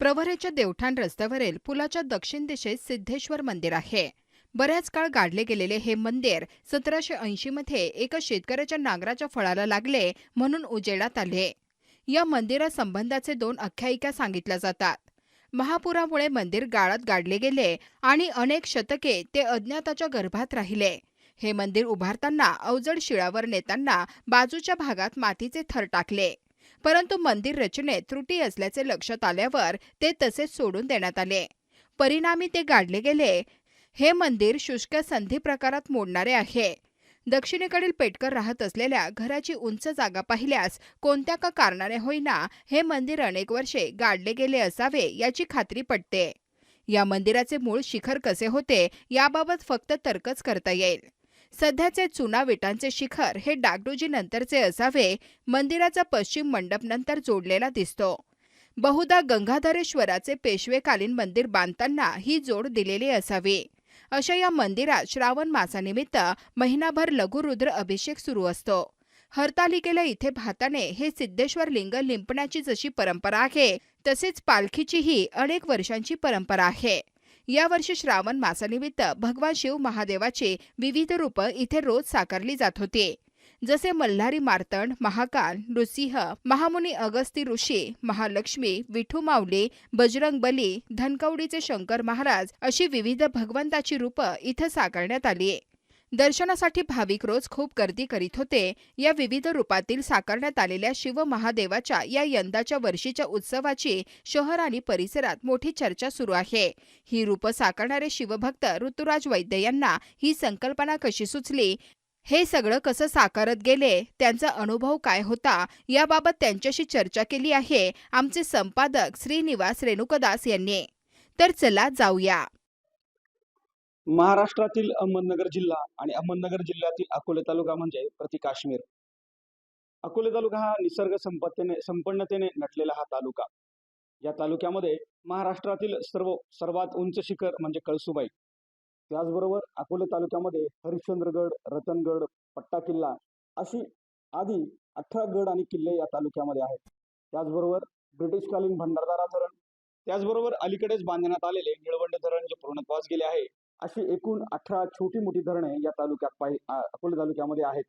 प्रवरेच्या देवठाण रस्त्यावरील पुलाच्या दक्षिण दिशेत सिद्धेश्वर मंदिर आहे. बऱ्याच काळ गाडले गेलेले हे मंदिर सतराशे ऐंशी मध्ये एका शेतकऱ्याच्या नांगराच्या फळाला लागले म्हणून उजेडात आले. या मंदिरासंबंधाचे दोन आख्यायिका सांगितल्या जातात. महापुरामुळे मंदिर गाळात गाडले गेले आणि अनेक शतके ते अज्ञाताच्या गर्भात राहिले. हे मंदिर उभारताना अवजड शिळावर नेताना बाजूच्या भागात मातीचे थर टाकले. परंतु मंदिर रचनेत त्रुटी असल्याचे लक्षात आल्यावर ते तसेच सोडून देण्यात आले. परिणामी ते गाडले गेले. हे मंदिर शुष्क संधी प्रकारात मोडणारे आहे. दक्षिणेकडील पेटकर राहत असलेल्या घराची उंच जागा पाहिल्यास कोणत्या का कारणाने होईना हे मंदिर अनेक वर्षे गाडले गेले असावे याची खात्री पटते. या मंदिराचे मूळ शिखर कसे होते याबाबत फक्त तर्कच करता येईल. सध्याचे चुना विटांचे शिखर हे डागडुजी नंतरचे असावे मंदिराचा पश्चिम मंडप नंतर जोडलेला दिसतो. बहुधा गंगाधरेश्वराचे पेशवेकालीन मंदिर बांधताना ही जोड दिलेली असावी. अशा या मंदिरात श्रावण मासानिमित्त महिनाभर लघुरुद्र अभिषेक सुरू असतो. हरतालिकेला इथे भाताने हे सिद्धेश्वर लिंग लिंपण्याची जशी परंपरा आहे तसेच पालखीचीही अनेक वर्षांची परंपरा आहे. यावर्षी श्रावण मासानिमित्त भगवान शिव महादेवाचे विविध रूप इथे रोज साकारली जात होती. जसे मल्हारी मार्तंड महाकाल नृसिंह महामुनी अगस्ती ऋषी महालक्ष्मी विठू माऊली बजरंग बली धनकवडीचे शंकर महाराज अशी विविध भगवंताची रूपं इथं साकारण्यात आली दर्शनासाठी भाविक रोज खूप गर्दी करीत होते. या विविध रूपातील साकारण्यात आलेल्या शिव महादेवाच्या या यंदाच्या वर्षीच्या उत्सवाची शहर आणि परिसरात मोठी चर्चा सुरू आहे. ही रूपं साकारणारे शिवभक्त ऋतुराज वैद्य यांना ही संकल्पना कशी सुचली? हे सगळं कसं साकारत गेले? त्यांचा अनुभव काय होता? याबाबत त्यांच्याशी चर्चा केली आहे आमचे संपादक श्रीनिवास रेणुकदास यांनी. तर चला जाऊया. महाराष्ट्रातील अहमदनगर जिल्हा आणि अहमदनगर जिल्ह्यातील अकोले तालुका म्हणजे प्रति काश्मीर. अकोले तालुका हा निसर्ग संपत्तीने संपन्नतेने नटलेला हा तालुका. या तालुक्यामध्ये महाराष्ट्रातील सर्व सर्वात उंच शिखर म्हणजे कळसुबाई. त्याचबरोबर अकोले तालुक्यामध्ये हरिश्चंद्रगड रतनगड पट्टा किल्ला अशी आदी अठरा गड आणि किल्ले या तालुक्यामध्ये आहेत. त्याचबरोबर ब्रिटिशकालीन भंडारदारा धरण त्याचबरोबर अलीकडेच बांधण्यात आलेले निळवंडे धरण जे पूर्णत्वास गेले आहे अशी एकूण अठरा छोटी मोठी धरणे या तालुक्यात पाहि अकोले तालुक्यामध्ये आहेत.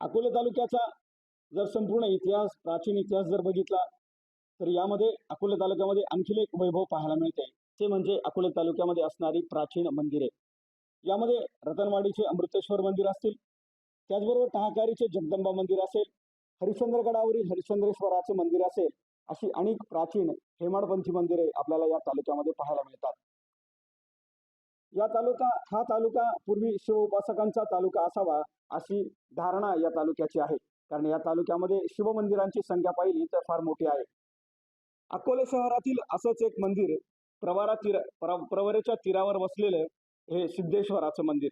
अकोले तालुक्याचा जर संपूर्ण इतिहास प्राचीन इतिहास जर बघितला तर यामध्ये अकोले तालुक्यामध्ये आणखी एक वैभव पाहायला मिळते. ते म्हणजे अकोले तालुक्यामध्ये असणारी प्राचीन मंदिरे. यामध्ये रतनवाडीचे अमृतेश्वर मंदिर असतील त्याचबरोबर टहाकारीचे जगदंबा मंदिर असेल हरिश्चंद्रगडावरील हरिश्चंद्रेश्वराचे मंदिर असेल अशी अनेक प्राचीन हेमाडपंथी मंदिरे आपल्याला या तालुक्यामध्ये पाहायला मिळतात. या तालुका हा तालुका पूर्वी शिवोपासकांचा तालुका असावा अशी धारणा या तालुक्याची आहे. कारण या तालुक्यामध्ये शिवमंदिरांची संख्या पाहिली तर फार मोठी आहे. अकोले शहरातील असंच एक मंदिर प्रवारा तीर प्रवरेच्या तीरावर वसलेलं हे सिद्धेश्वराचं मंदिर.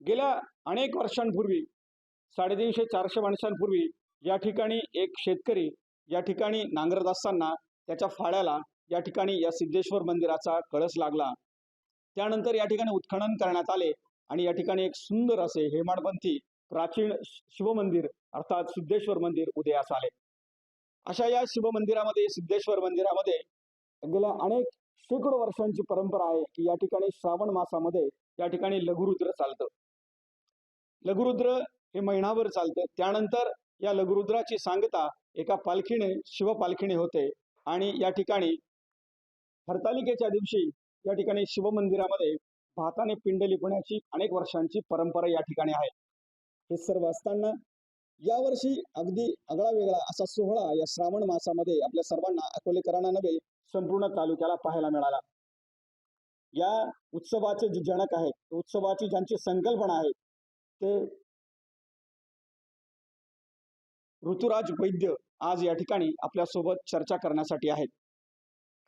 गेल्या अनेक वर्षांपूर्वी साडेतीनशे चारशे वर्षांपूर्वी या ठिकाणी एक शेतकरी या ठिकाणी नांगरत असताना त्याच्या फाड्याला या ठिकाणी या सिद्धेश्वर मंदिराचा कळस लागला. त्यानंतर या ठिकाणी उत्खनन करण्यात आले आणि या ठिकाणी एक सुंदर असे हेमाडपंथी प्राचीन शिवमंदिर अर्थात सिद्धेश्वर मंदिर उदयास आले. अशा या शिवमंदिरामध्ये सिद्धेश्वर मंदिरामध्ये गेल्या अनेक शेकडो वर्षांची परंपरा आहे की या ठिकाणी श्रावण मासामध्ये या ठिकाणी लघुरुद्र चालतं. लघुरुद्र हे महिनाभर चालतं. त्यानंतर या लघुरुद्राची सांगता एका पालखीने शिवपालखीने होते आणि या ठिकाणी हरतालिकेच्या दिवशी या ठिकाणी शिवमंदिरामध्ये भाताने पिंड लिपण्याची अनेक वर्षांची परंपरा या ठिकाणी आहे. हे सर्व असताना यावर्षी अगदी आगळा वेगळा असा सोहळा या श्रावण मासामध्ये आपल्या सर्वांना अकोलेकरांना नव्हे संपूर्ण तालुक्याला पाहायला मिळाला. या उत्सवाचे जे जनक आहेत उत्सवाची ज्यांची संकल्पना आहे ते ऋतुराज वैद्य आज या ठिकाणी आपल्यासोबत चर्चा करण्यासाठी आहेत.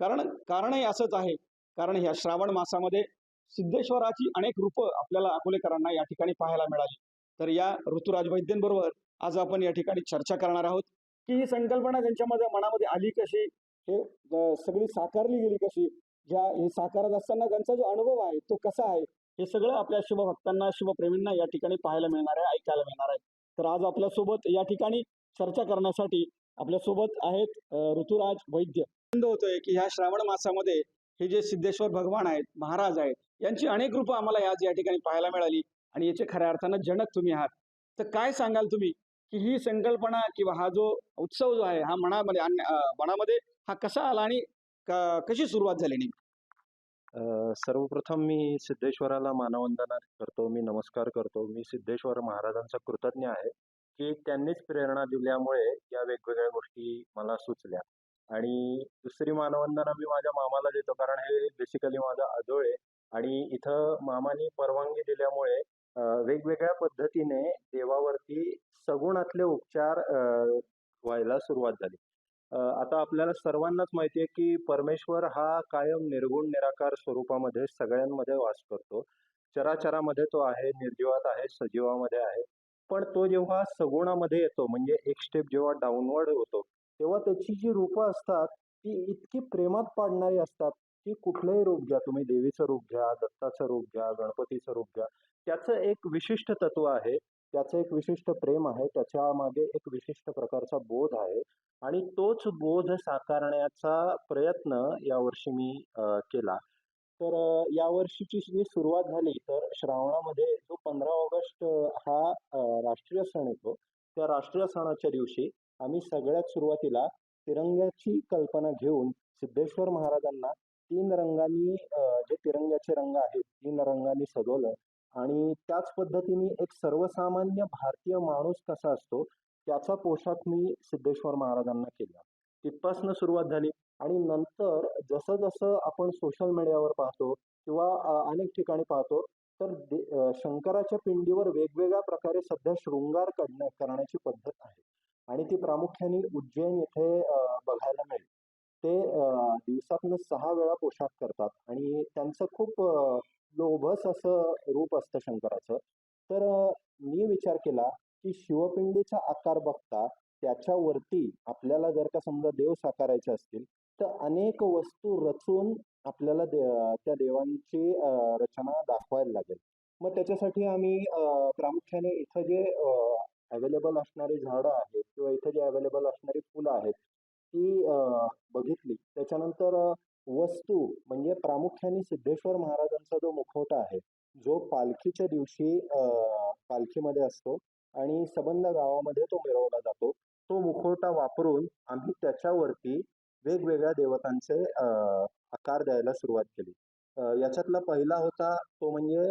कारण कारणही असंच आहे. कारण ह्या श्रावण मासामध्ये सिद्धेश्वराची अनेक रूपं आपल्याला अकोलेकरांना या ठिकाणी पाहायला मिळाली. तर या ऋतुराज वैद्यांबरोबर आज आपण या ठिकाणी चर्चा करणार आहोत की ही संकल्पना त्यांच्यामध्ये मनामध्ये आली कशी हे सगळी साकारली गेली कशी ज्या हे साकारत असताना त्यांचा जो अनुभव आहे तो कसा आहे हे सगळं आपल्या शिवभक्तांना शिवप्रेमींना या ठिकाणी पाहायला मिळणार आहे ऐकायला मिळणार आहे. तर आज आपल्यासोबत या ठिकाणी चर्चा करण्यासाठी आपल्यासोबत आहेत ऋतुराज वैद्य आनंद होतोय की ह्या श्रावण मासामध्ये हे जे सिद्धेश्वर भगवान आहेत महाराज आहेत यांची अनेक रूपं आम्हाला आज या ठिकाणी पाहायला मिळाली आणि याचे खऱ्या अर्थानं जनक तुम्ही आहात. तर काय सांगाल तुम्ही की ही संकल्पना किंवा हा जो उत्सव जो आहे हा मनामध्ये मनामध्ये हा कसा आला आणि कशी सुरुवात झाली नेमकी? सर्वप्रथम मी सिद्धेश्वराला मानवंदना करतो मी नमस्कार करतो. मी सिद्धेश्वर महाराजांचा कृतज्ञ आहे की त्यांनीच प्रेरणा दिल्यामुळे या वेगवेगळ्या गोष्टी मला सुचल्या. आणि दुसरी मानवंदना मी माझ्या मामाला देतो कारण हे बेसिकली माझा आजोळ आहे. आणि इथं मामाने परवानगी दिल्यामुळे वेगवेगळ्या पद्धतीने देवावरती सगुणातले उपचार व्हायला सुरुवात झाली. आता आपल्याला सर्वांनाच माहिती आहे की परमेश्वर हा कायम निर्गुण निराकार स्वरूपामध्ये सगळ्यांमध्ये वास करतो. चराचरामध्ये तो आहे निर्जीवात आहे सजीवामध्ये आहे. पण तो जेव्हा सगुणामध्ये येतो म्हणजे एक स्टेप जेव्हा डाऊनवर्ड होतो तेव्हा त्याची जी रूपं असतात ती इतकी प्रेमात पाडणारी असतात की कुठलंही रूप घ्या. तुम्ही देवीचं रूप घ्या दत्ताचं रूप घ्या गणपतीचं रूप घ्या. त्याचं एक विशिष्ट तत्व आहे त्याचं एक विशिष्ट प्रेम आहे त्याच्यामागे एक विशिष्ट प्रकारचा बोध आहे. आणि तोच बोध साकारण्याचा प्रयत्न यावर्षी मी केला. तर यावर्षीची जी सुरुवात झाली तर श्रावणामध्ये जो पंधरा ऑगस्ट हा राष्ट्रीय सण येतो त्या राष्ट्रीय सणाच्या दिवशी आम्ही सगळ्यात सुरुवातीला तिरंग्याची कल्पना घेऊन सिद्धेश्वर महाराजांना तीन रंगांनी जे तिरंग्याचे रंग आहेत तीन रंगांनी सजवलं आणि त्याच पद्धतीने एक सर्वसामान्य भारतीय माणूस कसा असतो त्याचा पोशाख मी सिद्धेश्वर महाराजांना केला. तिथपासनं सुरुवात झाली आणि नंतर जसं जसं आपण सोशल मीडियावर पाहतो किंवा अनेक ठिकाणी पाहतो तर दे शंकराच्या पिंडीवर वेगवेगळ्या प्रकारे सध्या शृंगार करण्या करण्याची पद्धत आहे. आणि ती प्रामुख्याने उज्जैन येथे बघायला मिळेल. ते दिवसातनं सहा वेळा पोशाख करतात आणि त्यांचं खूप लोभस असं रूप असतं शंकराचं. तर मी विचार केला की शिवपिंडीचा आकार बघता त्याच्यावरती आपल्याला जर का समजा देव साकारायचे असतील तर अनेक वस्तू रचून आपल्याला दे त्या देवांची रचना दाखवायला लागेल. मग त्याच्यासाठी आम्ही प्रामुख्याने इथं जे अवेलेबल असणारी झाडं आहेत किंवा इथं जे अवेलेबल असणारी फुलं आहेत ती बघितली. त्याच्यानंतर वस्तू म्हणजे प्रामुख्याने सिद्धेश्वर महाराजांचा जो मुखवटा आहे जो पालखीच्या दिवशी पालखीमध्ये असतो आणि सबंध गावामध्ये तो मिरवला जातो तो मुखवटा वापरून आम्ही त्याच्यावरती वेगवेगळ्या देवतांचे आकार द्यायला सुरुवात केली. याच्यातला पहिला होता तो म्हणजे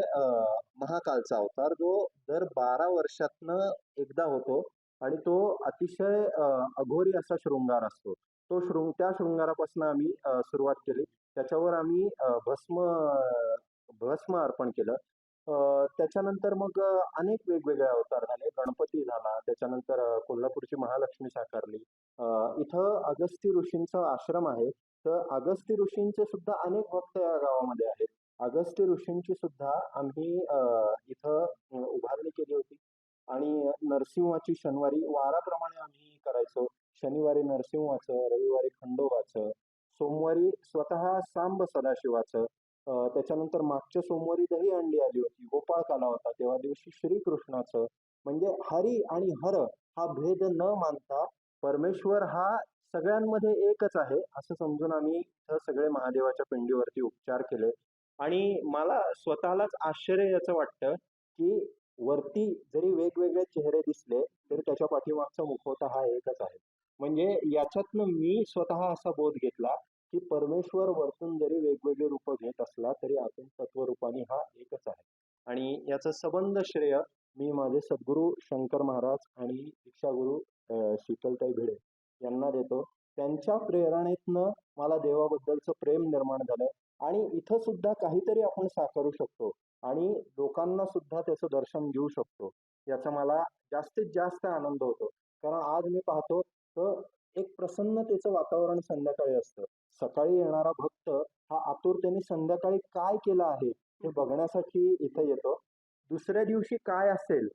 महाकालचा अवतार जो दर बारा वर्षातनं एकदा होतो आणि तो अतिशय अघोरी असा शृंगार असतो. तो शृंग त्या शृंगारापासून आम्ही सुरुवात केली. त्याच्यावर आम्ही भस्म भस्म अर्पण केलं. त्याच्यानंतर मग अनेक वेगवेगळे अवतार झाले. गणपती झाला. त्याच्यानंतर कोल्हापूरची महालक्ष्मी साकारली. इथं अगस्ती ऋषींचा आश्रम आहे. तर अगस्ती ऋषींचे सुद्धा अनेक भक्त या गावामध्ये आहेत. अगस्ती ऋषींची सुद्धा आम्ही इथं उभारणी केली होती. आणि नरसिंहाची शनिवारी वाराप्रमाणे आम्ही करायचो. शनिवारी नरसिंहाचं रविवारी खंडोबाचं सोमवारी स्वतः सांब सदाशिवाचं त्याच्यानंतर मागच्या सोमवारी दही अंडी आली होती. गोपाळ काला होता. तेव्हा दिवशी श्रीकृष्णाचं. म्हणजे हरी आणि हर हा भेद न मानता परमेश्वर हा सगळ्यांमध्ये एकच आहे असं समजून आम्ही इथं सगळे महादेवाच्या पिंडीवरती उपचार केले. आणि मला स्वतःलाच आश्चर्य याचं वाटतं की वरती जरी वेगवेगळे चेहरे दिसले तरी त्याच्या पाठीमागचा मुखवटा हा एकच आहे. म्हणजे याच्यातनं मी स्वतः असा बोध घेतला की परमेश्वर वरतून जरी वेगवेगळे रूप घेत असला तरी आपण तत्वरूपाने हा एकच आहे. आणि याचं सबंध श्रेय मी माझे सद्गुरू शंकर महाराज आणि दीक्षागुरु शीतलताई भिडे यांना देतो. त्यांच्या प्रेरणेतनं मला देवाबद्दलचं प्रेम निर्माण झालं. आणि इथं सुद्धा काहीतरी आपण साकारू शकतो. आणि लोकांना सुद्धा त्याचं दर्शन घेऊ शकतो. याचा मला जास्तीत जास्त आनंद होतो. कारण आज मी पाहतो तर एक प्रसन्नतेचं वातावरण संध्याकाळी असतं. सकाळी येणारा भक्त हा आतुरतेने संध्याकाळी काय केलं आहे हे बघण्यासाठी इथं येतो. दुसऱ्या दिवशी काय असेल